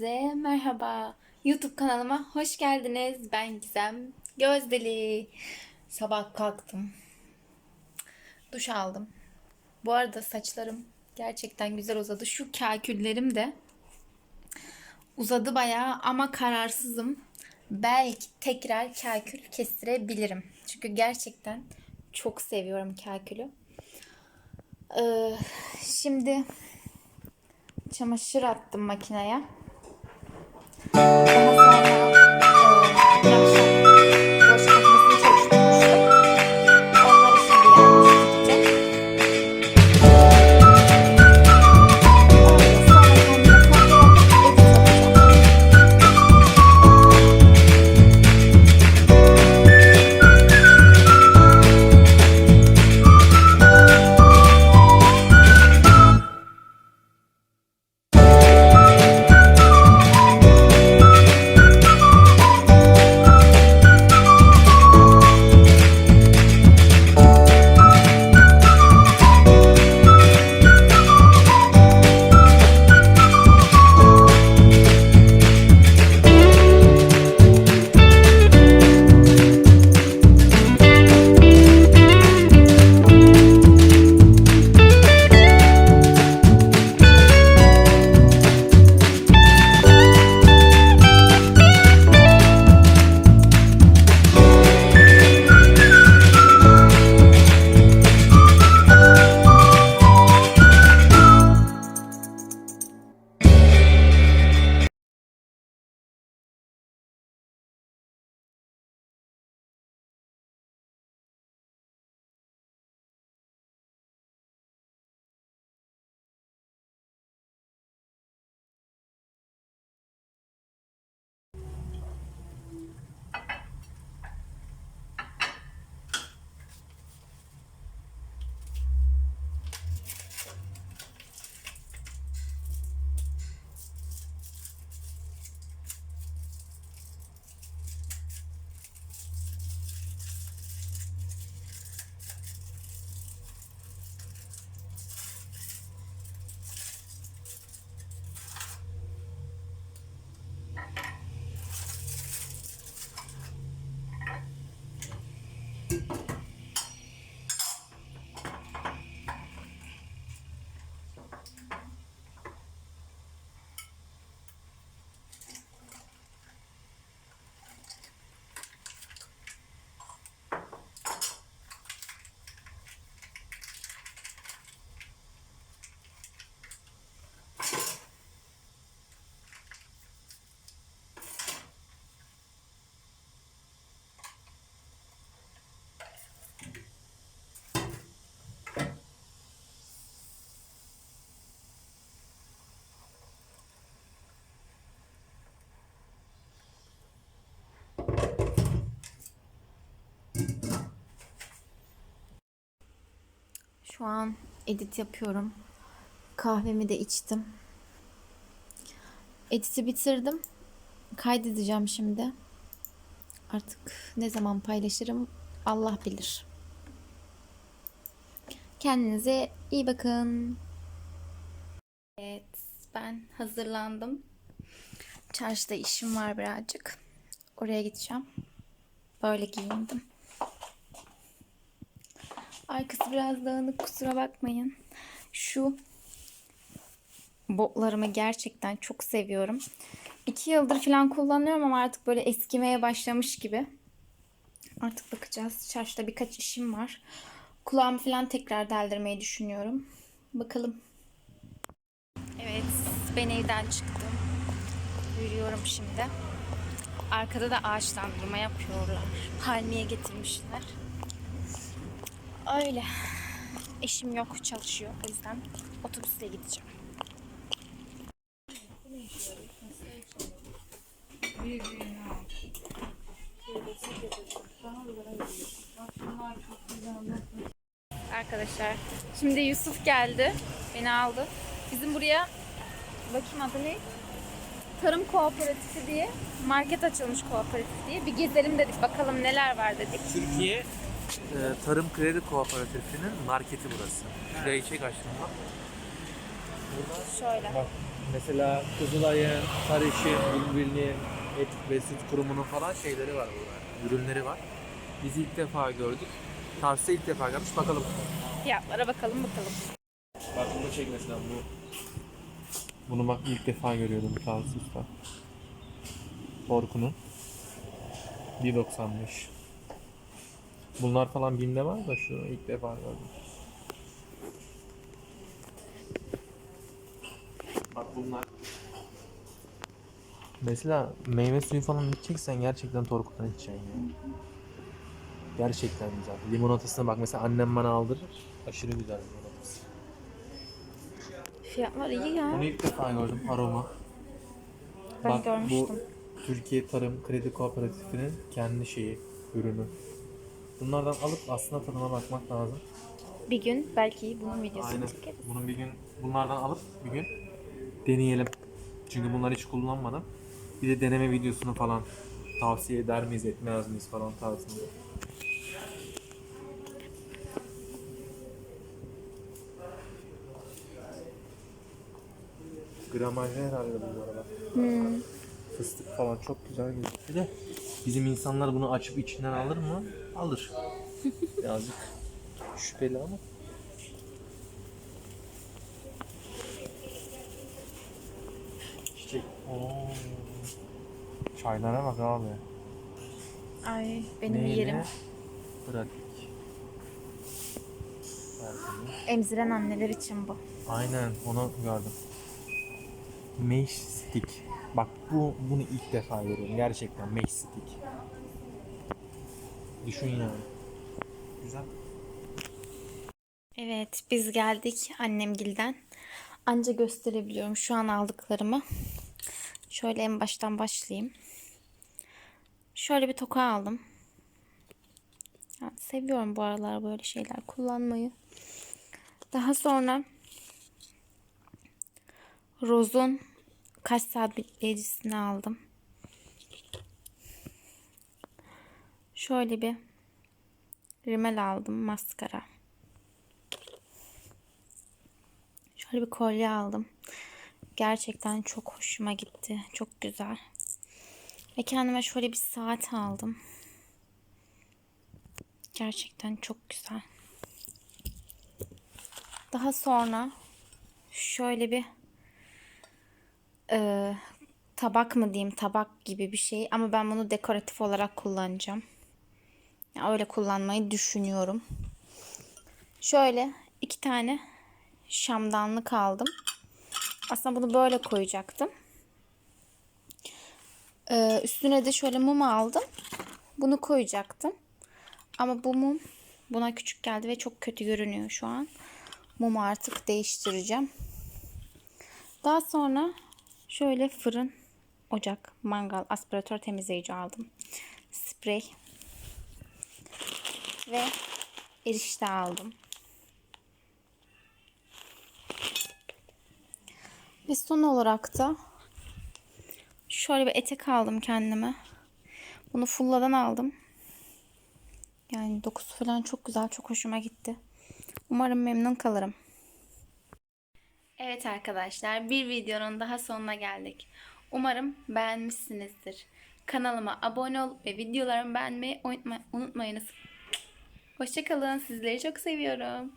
Herkese merhaba. YouTube kanalıma hoş geldiniz. Ben Gizem Gözdeli. Sabah kalktım. Duş aldım. Bu arada saçlarım gerçekten güzel uzadı. Şu kaküllerim de uzadı bayağı ama kararsızım. Belki tekrar kakül kestirebilirim. Çünkü gerçekten çok seviyorum kakülü. Ee, şimdi çamaşır attım makineye. Daha sonra Şu an edit yapıyorum. Kahvemi de içtim. Editi bitirdim. Kaydedeceğim şimdi. Artık ne zaman paylaşırım Allah bilir. Kendinize iyi bakın. Evet, ben hazırlandım. Çarşıda işim var birazcık. Oraya gideceğim. Böyle giyindim. Arkası biraz dağınık kusura bakmayın. Şu botlarımı gerçekten çok seviyorum. İki yıldır falan kullanıyorum ama artık böyle eskimeye başlamış gibi. Artık bakacağız. Çarşıda birkaç işim var. Kulağımı falan tekrar deldirmeyi düşünüyorum. Bakalım. Evet, ben evden çıktım. Yürüyorum şimdi. Arkada da ağaçlandırma yapıyorlar. Palmiye getirmişler. Öyle. Eşim yok çalışıyor o yüzden otobüsle gideceğim. Arkadaşlar şimdi Yusuf geldi. Beni aldı. Bizim buraya bakayım adı ne? Tarım Kooperatifi diye market açılmış kooperatif diye bir gezelim dedik bakalım neler var dedik. Türkiye e, Tarım Kredi Kooperatifi'nin marketi burası. Şurayı çek aşkına. Şöyle. Bak mesela Kızılay'ın, Sarışın, Bülbül'ün, Et ve Süt Kurumu'nun falan şeyleri var burada. Ürünleri var. Biz ilk defa gördük. Tavsiye ilk defa gelmiş. Bakalım. Fiyatlara bakalım bakalım. Bak bunu çek mesela bu. Bunu bak ilk defa görüyordum Tavsiye Usta. Orkun'un. 1.95. Bunlar falan BİM'de var da şu ilk defa gördüm. Bak bunlar. Mesela meyve suyu falan içeceksen gerçekten Torku'dan içeceksin ya. Gerçekten güzel. Limonatasına bak mesela annem bana aldırır. Aşırı güzel limonatası. Fiyatlar iyi ya. Bunu ilk defa gördüm aroma. Ben Bak, görmüştüm. Bu Türkiye Tarım Kredi Kooperatifi'nin kendi şeyi, ürünü. Bunlardan alıp aslında tadına bakmak lazım. Bir gün belki bunun videosunu Aynen. çekeriz. Bunun bir gün bunlardan alıp bir gün deneyelim. Çünkü bunları hiç kullanmadım. Bir de deneme videosunu falan tavsiye eder miyiz, etmez miyiz falan tarzında. Gramajı herhalde bu arada. Hmm. Fıstık falan çok güzel gözüküyor. de bizim insanlar bunu açıp içinden alır mı? Alır. Birazcık şüpheli ama. Çiçek. Oo. Çaylara bak abi. Ay benim Neyle? yerim. Tertemiz. Emziren anneler için bu. Aynen onu gördüm. Mesh stick. Bak bu bunu ilk defa görüyorum. Gerçekten mesh stick. Düşün yani. Güzel. Evet biz geldik annemgilden. Anca gösterebiliyorum şu an aldıklarımı. Şöyle en baştan başlayayım. Şöyle bir toka aldım. Ya, seviyorum bu aralar böyle şeyler kullanmayı. Daha sonra Roz'un kaş sabitleyicisini aldım. Şöyle bir rimel aldım maskara. Şöyle bir kolye aldım. Gerçekten çok hoşuma gitti. Çok güzel. Ve kendime şöyle bir saat aldım. Gerçekten çok güzel. Daha sonra şöyle bir e, tabak mı diyeyim tabak gibi bir şey ama ben bunu dekoratif olarak kullanacağım. Yani öyle kullanmayı düşünüyorum. Şöyle iki tane şamdanlık aldım. Aslında bunu böyle koyacaktım. Ee, üstüne de şöyle mum aldım. Bunu koyacaktım. Ama bu mum buna küçük geldi ve çok kötü görünüyor şu an. Mumu artık değiştireceğim. Daha sonra şöyle fırın, ocak, mangal, aspiratör temizleyici aldım. Sprey ve erişte aldım. Ve son olarak da şöyle bir etek aldım kendime. Bunu Fulla'dan aldım. Yani dokusu falan çok güzel, çok hoşuma gitti. Umarım memnun kalırım. Evet arkadaşlar, bir videonun daha sonuna geldik. Umarım beğenmişsinizdir. Kanalıma abone ol ve videolarımı beğenmeyi unutma- unutmayınız. Hoşçakalın, sizleri çok seviyorum.